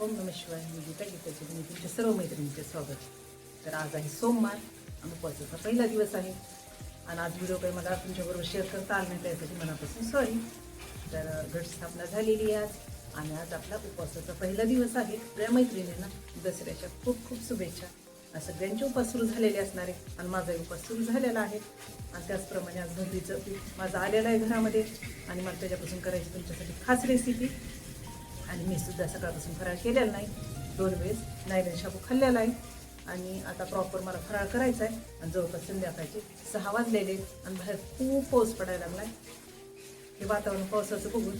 ओम नम शिवाय. मी गीता गीताचे मी तुमच्या सर्व मैत्रिणींचे स्वागत. तर आज आहे सोमवार. आणि उपवासाचा पहिला दिवस आहे. आणि आज व्हिडिओ काही मला तुमच्याबरोबर शेअर करता आला नाही त्यासाठी मनापासून सॉरी तर अ, घटस्थापना झालेली आहे आज. आणि आज आपला उपवासाचा पहिला दिवस आहे. त्या मैत्रिणींना दसऱ्याच्या खूप खूप शुभेच्छा. आज सगळ्यांचे उपास सुरू झालेले असणार आहे. आणि माझाही उपास सुरू झालेला आहे. आणि त्याचप्रमाणे आज भरतीचं पीठ माझं आलेलं आहे घरामध्ये. आणि मला त्याच्यापासून करायची तुमच्यासाठी खास रेसिपी आणि मी सुद्धा सकाळपासून फराळ केलेला नाही. दोन वेळेस. नायरन शाबू खाल्लेला आहे आणि आता प्रॉपर मला फराळ करायचा आहे. आणि जवळपास संध्याकाळचे सहा वाजलेले आणि बाहेर खूप पाऊस पडायला लागला आहे हे वातावरण पावसाचं बघून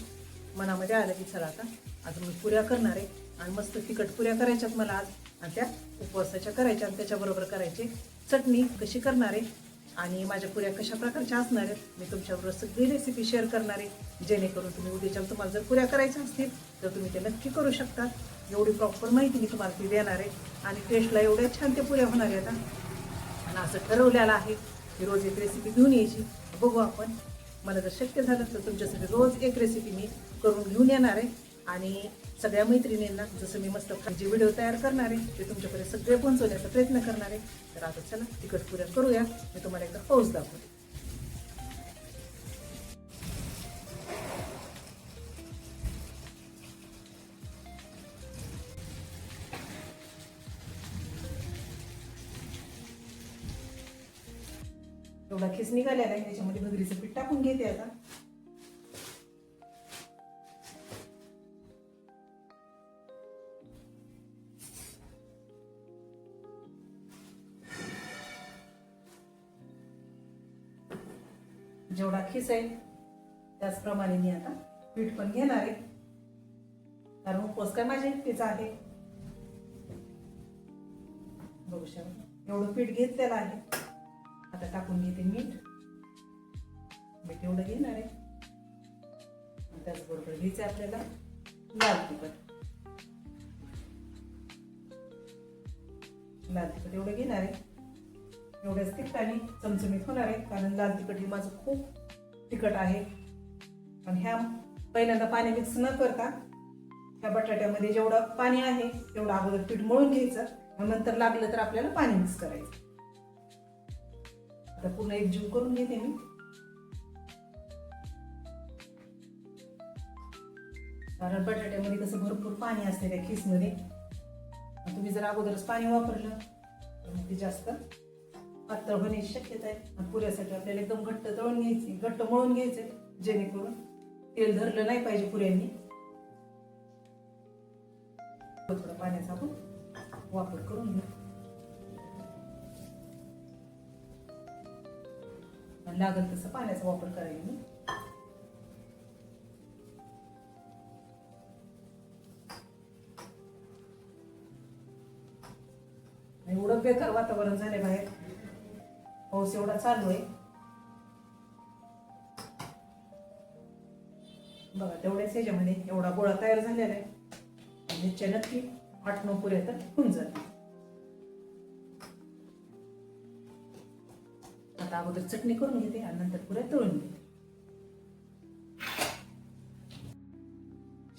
मनामध्ये आलं की चला आता आता मी पुऱ्या करणार आहे. आणि मस्त तिखट पुऱ्या करायच्यात मला आज. आणि त्या उपवासाच्या करायच्या आणि त्याच्याबरोबर करायची चटणी कशी करणार आहे? आणि माझ्या पुऱ्या कशा प्रकारच्या असणार आहेत मी तुमच्याबरोबर सगळी रेसिपी शेअर करणार आहे. जेणेकरून तुम्ही उद्याच्या तुम्हाला जर पुऱ्या करायच्या असतील तर तुम्ही ते नक्की करू शकता. एवढी प्रॉपर माहिती मी तुम्हाला ती देणार आहे. आणि टेस्टला एवढ्या छान ते पुऱ्या होणार आहेत आता आणि असं ठरवलेलं आहे की रोज एक रेसिपी घेऊन यायची. बघू आपण. मला जर शक्य झालं तर तुमच्यासाठी रोज एक रेसिपी मी करून घेऊन येणार आहे. आणि सगळ्या मैत्रिणींना जसं मी मस्त जे व्हिडिओ तयार करणार आहे ते तुमच्यापर्यंत सगळे पोहोचवण्याचा प्रयत्न करणार. आहे तर आता चला तिकट पुऱ्या करूया. मी तुम्हाला एकदा पाऊस दाखवते. एवढा खिस निघालेला आहे त्याच्यामध्ये भगरीचं पीठ टाकून घेते आता. जेवढा खिस आहे त्याचप्रमाणे मी आता पीठ पण घेणार आहे. कारण उपवास काय माझ्या एकटीचा आहे? बघू शकता. एवढं पीठ घेतलेलं आहे. आता टाकून घेते मीठ. मीठ एवढं घेणार आहे. त्याचबरोबर घ्यायचं आहे आपल्याला लाल तिखट. लाल तिखट एवढं घेणार आहे. एवढ्याच तिखटाने चमचमीत होणार आहे. कारण लाल तिखट हे माझं खूप तिखट आहे. आणि ह्या पहिल्यांदा पाणी मिक्स न करता ह्या बटाट्यामध्ये जेवढं पाणी आहे तेवढं अगोदर पीठ मळून घ्यायचं. आणि नंतर लागलं तर आपल्याला पाणी मिक्स करायचं. आता पूर्ण एक जीव करून घेते मी. कारण बटाट्यामध्ये कसं भरपूर पाणी असते त्या खिसमध्ये. तुम्ही जर अगोदरच पाणी वापरलं तर ते जास्त पातळ होण्याची शक्यता आहे. आणि पुऱ्यासाठी आपल्याला एकदम घट्ट तळून घ्यायची घट्ट मळून घ्यायचे जेणेकरून तेल धरलं नाही पाहिजे पुऱ्यांनी. थोडं पाण्याचा आपण वापर करून घेऊ. लागल लागेल तसं पाण्याचा वापर करायला मी एवढं बेकार वातावरण झाले बाहेर. पाऊस एवढा चालू आहे. बघा तेवढ्याच ह्याच्यामध्ये एवढा गोळा तयार झालेला आहे. निश्चय नक्की आठ नऊ पुऱ्या तर होऊन जातील. आता अगोदर चटणी करून घेते आणि नंतर पुऱ्या तळून घेते.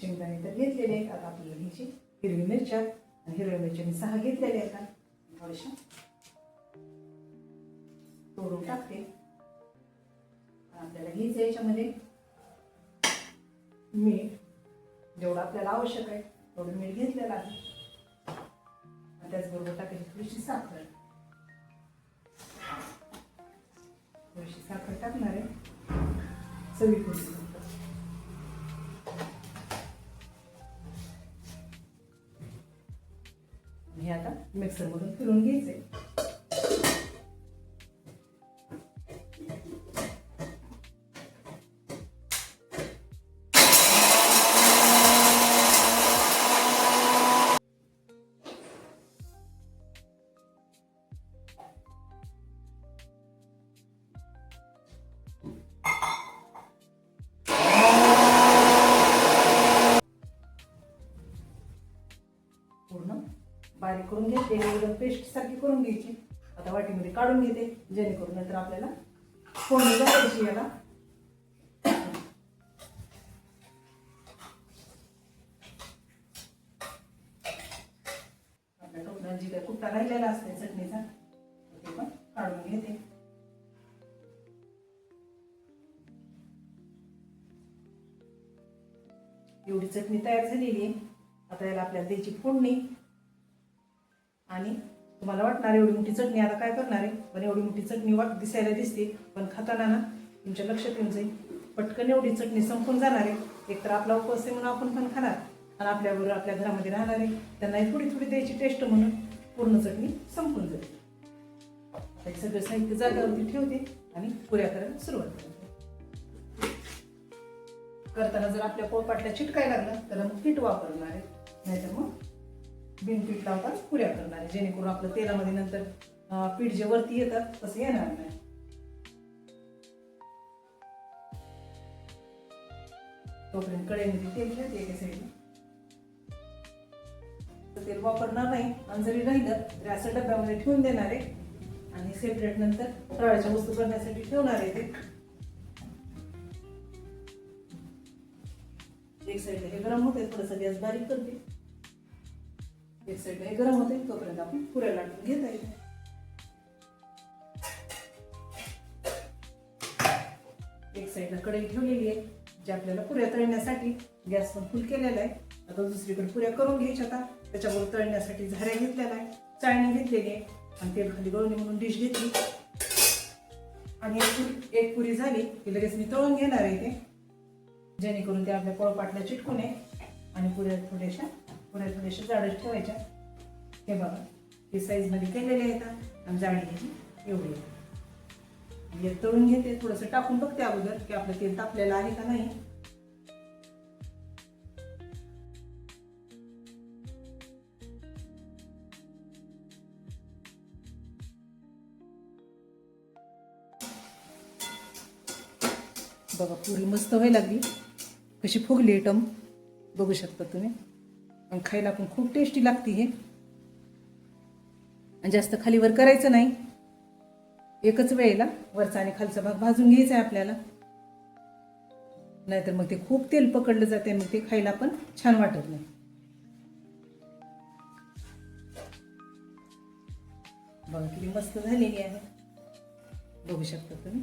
शेंगदाणे तर घेतलेले आहेत. आता आपल्याला घ्यायची हिरवी मिरच्या. हिरव्या मिरच्या मी सहा घेतलेल्या आहेत. थोड्याशा तोडून टाकते. आपल्याला घ्यायचं याच्यामध्ये. मीठ जेवढं आपल्याला आवश्यक आहे तेवढं मीठ घेतलेलं आहे. त्याचबरोबर टाकायची थोडीशी साखर. थोडीशी साखर टाकणार आहे. चवी फक्त. हे आता मिक्सरमधून फिरून घ्यायचे बारीक करून घेते एकदम पेस्ट सारखी करून घ्यायची. आता वाटीमध्ये काढून घेते जेणेकरून नंतर आपल्याला फोडणी घालायची याला. जी काय कुठला राहिलेला असते चटणीचा ते पण काढून घेते. एवढी चटणी तयार झालेली आहे. आता याला आपल्याला द्यायची फोडणी. आणि तुम्हाला वाटणार एवढी मोठी चटणी आता काय करणार आहे? पण एवढी मोठी चटणी वाट दिसायला दिसते पण खाताना ना तुमच्या लक्षात येऊन जाईल. पटकन एवढी चटणी संपून जाणार आहे. एकतर आपला उपवास आहे म्हणून आपण पण खाणार आणि आपल्याबरोबर आपल्या घरामध्ये राहणार आहे. त्यांनाही थोडी थोडी द्यायची टेस्ट म्हणून पूर्ण चटणी संपून जाईल. आता सगळं साहित्य जागेवरती ठेवते आणि पुऱ्या करायला सुरुवात करते. करताना जर आपल्या पोळपाटल्या चिटकाय लागला तर मग पीठ वापरणार आहे. नाहीतर मग बिन पीठ लावता पुऱ्या करणार आहे जेणेकरून आपलं तेलामध्ये नंतर पीठ जे वरती येतात तसं येणार नाही. तोपर्यंत कडेमध्ये तेल ठेवते एका साईडला तर तेल वापरणार नाही आणि जरी राहिलं तरी असं डब्यामध्ये ठेवून देणार आहे आणि सेपरेट नंतर फराळाच्या वस्तू करण्यासाठी ठेवणार आहे ते. एक साईडला हे गरम होते थोडंसं गॅस बारीक करते. एक साईडला हे गरम होते तोपर्यंत आपण पुऱ्या लाटून घेता येईल. एक साईडला कढई ठेवलेली आहे जे आपल्याला पुऱ्या तळण्यासाठी गॅस पण फुल केलेला आहे. आता दुसरीकडे पुऱ्या करून घ्यायच्या आता त्याच्याबरोबर तळण्यासाठी झाऱ्या घेतलेला आहे चाळणी घेतलेली आहे. आणि तेल खाली गळून म्हणून डिश घेतली. आणि एक पुरी एक पुरी झाली की लगेच मी तळून घेणार आहे ते जेणेकरून ते आपल्या पोळपाटल्या चिटकून आहे आणि पुऱ्या थोड्याशा पुण्याच्या थोड्याशा जाडच ठेवायच्या. हे बघा हे साईजमध्ये केलेले आहेत. आणि जाडी ह्याची एवढी आहे. म्हणजे तळून घेते थोडंसं टाकून बघते अगोदर की आपलं तेल तापलेलं आहे का नाही. बघा पुरी मस्त व्हायला लागली. कशी फुगली टम बघू शकता तुम्ही. आणि खायला पण खूप टेस्टी लागते हे. आणि जास्त खालीवर करायचं नाही. एकच वेळेला वरचा आणि खालचा भाग भाजून घ्यायचा आहे आपल्याला. नाहीतर मग ते खूप तेल पकडलं जाते मग ते खायला पण छान वाटत नाही. बघा किती मस्त झालेली आहे. बघू शकता तुम्ही.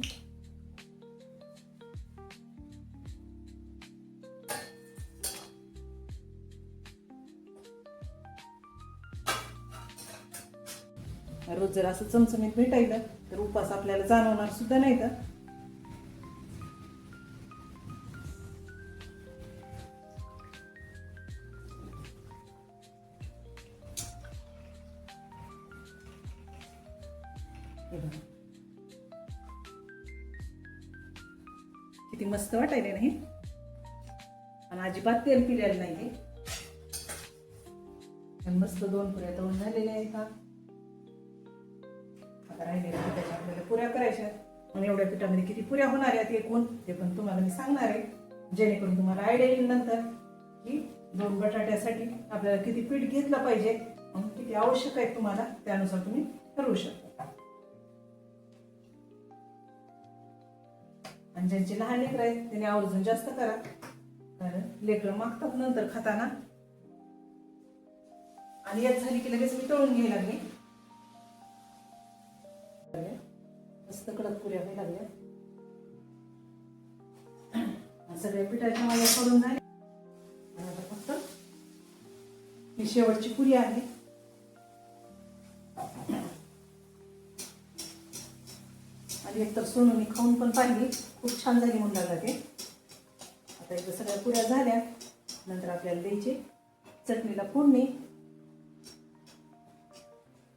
जर असं चमचमीत भेटायचं तर उपास आपल्याला जाणवणार सुद्धा नाही तर. किती मस्त वाटायले नाही आणि अजिबात तेल पिलेलं नाही मस्त दोन पुऱ्या तळून झालेल्या आहेत आता राहिलेल्या पिठाच्या आपल्याला पुऱ्या करायच्या आणि एवढ्या पिठामध्ये किती पुऱ्या होणार आहेत एकूण ते पण तुम्हाला मी सांगणार आहे. जेणेकरून तुम्हाला आयडिया येईल नंतर की दोन बटाट्यासाठी आपल्याला किती पीठ घेतलं पाहिजे आणि किती आवश्यक आहे तुम्हाला त्यानुसार तुम्ही ठरवू शकता. आणि ज्यांचे लहान लेकरं आहेत त्यांनी आवर्जून जास्त करा. कारण लेकरं मागतात नंतर खाताना. आणि यात झाली की लगेच मी तळून घ्यायला लागले. मस्त कडक पुऱ्या व्हायला लागल्या सगळ्या पिठाच्या माझ्या करून झाल्या आता फक्त ही शेवटची पुरी आहे. आणि एकतर सोनूने खाऊन पण पाहिली. खूप छान झाली म्हणून लागला ते. आता एकदा सगळ्या पुऱ्या झाल्या. नंतर आपल्याला द्यायची चटणीला फोडणी.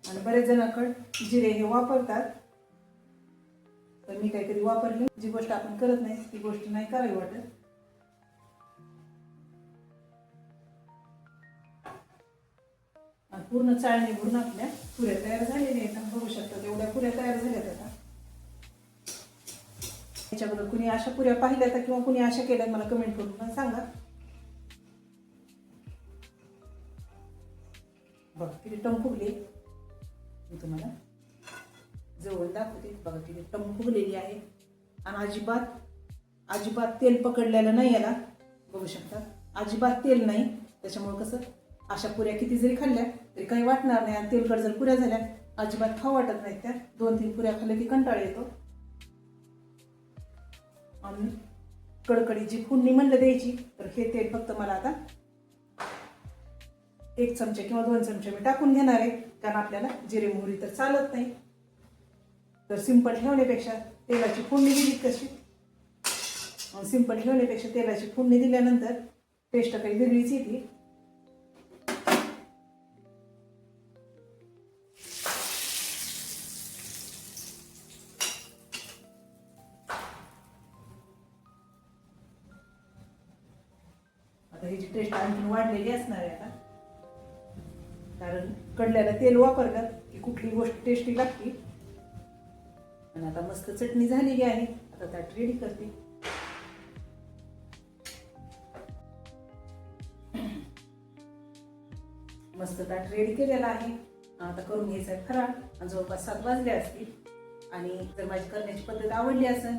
आणि बरेच जणांकडे जिरे हे वापरतात. तर मी काहीतरी वापरली. जी गोष्ट आपण करत नाही ती गोष्ट नाही करावी वाटत. पूर्ण चाळणी भरून आपल्या पुऱ्या तयार झालेल्या आहेत. बघू शकता एवढ्या पुऱ्या तयार झाल्यात आता. याच्याबद्दल कुणी अशा पुऱ्या पाहिल्या तर किंवा कुणी अशा केल्या मला कमेंट करून पण सांगा. बघ किती टम फुगली मी तुम्हाला जवळ दाखवते बघा तिथे टम फुगलेली आहे. आणि अजिबात अजिबात तेल पकडलेलं नाही याला. बघू शकता. अजिबात तेल नाही. त्याच्यामुळे कसं अशा पुऱ्या किती जरी खाल्ल्या तरी काही वाटणार नाही. आणि तेलकट जर पुऱ्या झाल्या अजिबात खाऊ वाटत नाहीत त्या. दोन तीन पुऱ्या खाल्ल्या की कंटाळा येतो. आणि कडकडीची फोडणी म्हणलं द्यायची तर हे तेल फक्त मला आता एक चमचे किंवा दोन चमचे मी टाकून घेणार आहे. कारण आपल्याला जिरे मोहरी तर चालत नाही. तर सिंपल ठेवण्यापेक्षा तेलाची फोडणी दिली कशी सिंपल ठेवण्यापेक्षा तेलाची फोडणी दिल्यानंतर टेस्ट काही वेगळीच येते. आता ह्याची टेस्ट आणखी वाढलेली असणार आहे आता. कारण कडल्याला तेल वापरलं की कुठली गोष्ट टेस्टी लागते. आणि आता मस्त चटणी झालेली आहे. आता ताट रेडी करते. मस्त ताट रेडी केलेला आहे. आता करून घ्यायचा आहे फराळ. आणि जवळपास सात वाजले असतील. आणि जर माझी करण्याची पद्धत आवडली असेल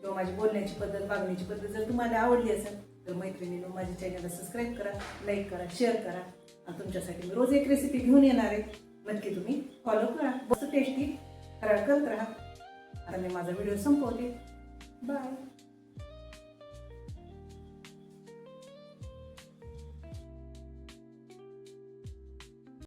किंवा माझी बोलण्याची पद्धत वागण्याची पद्धत जर तुम्हाला आवडली असेल तर मैत्रिणीनं माझ्या चॅनलला सबस्क्राईब करा लाईक करा शेअर करा. आणि तुमच्यासाठी मी रोज एक रेसिपी घेऊन येणार आहे. नक्की तुम्ही फॉलो करा. मस्त टेस्टी फराळ करत राहा. आता मी माझा व्हिडिओ संपवते. बाय